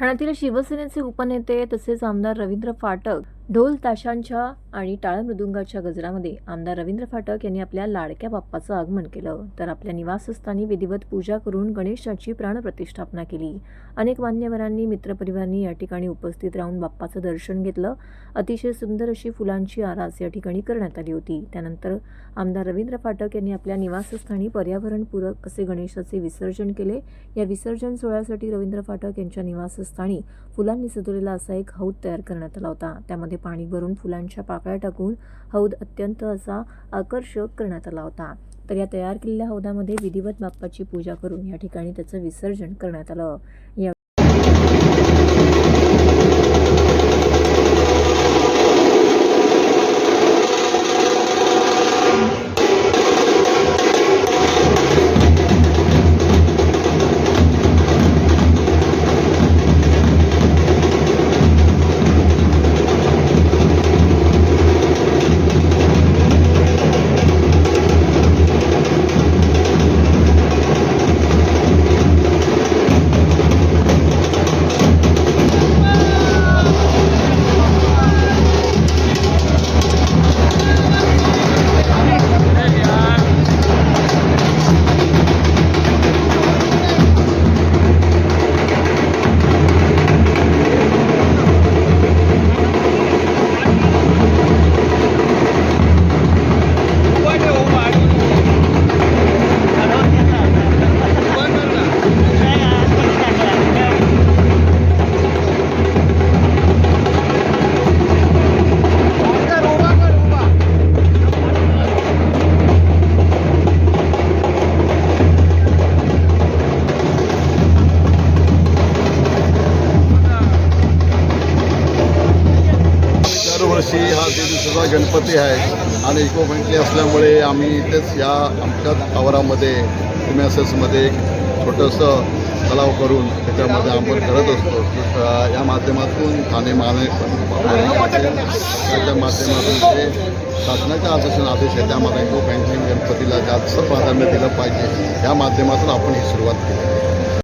ठाण्यातील शिवसेनेचे उपनेते तसेच आमदार रवींद्र फाटक ढोल ताशांच्या आणि टाळ मृदुंगाच्या गजरामध्ये आमदार रवींद्र फाटक यांनी आपल्या लाडक्या बाप्पाचं आगमन केलं. तर आपल्या निवासस्थानी विधिवत पूजा करून गणेशाची प्राणप्रतिष्ठापना केली. अनेक मान्यवरांनी मित्रपरिवारांनी या ठिकाणी उपस्थित राहून बाप्पाचं दर्शन घेतलं. अतिशय सुंदर अशी फुलांची आरास या ठिकाणी करण्यात आली होती. त्यानंतर आमदार रवींद्र फाटक यांनी आपल्या निवासस्थानी पर्यावरणपूरक असे गणेशाचे विसर्जन केले. या विसर्जन सोहळ्यासाठी रवींद्र फाटक यांच्या निवासस्थानी फुलांनी सजवलेला असा एक हौद तयार करण्यात आला होता. त्यामध्ये पाणी भरून फुलांच्या पाकळ्या टाकून हौद अत्यंत असा आकर्षक करण्यात आला होता. तर या तयार केलेल्या हौदामध्ये विधिवत बाप्पाची पूजा करून या ठिकाणी त्याचं विसर्जन करण्यात आलं. या दरवर्षी हा दिवसाचा गणपती आहे आणि इको फ्रेंडली असल्यामुळे आम्ही इथेच या आमच्या आवारामध्ये एसमध्ये एक छोटंसं तलाव करून त्याच्यामध्ये आपण करत असतो. या माध्यमातून ठाणे महानगरपालिकेच्या माध्यमातून जे शासनाच्या आदेश आदेश आहे. त्यामध्ये इको फ्रेंडली गणपतीला जास्त प्राधान्य दिलं पाहिजे. या माध्यमातून आपण ही सुरुवात केली.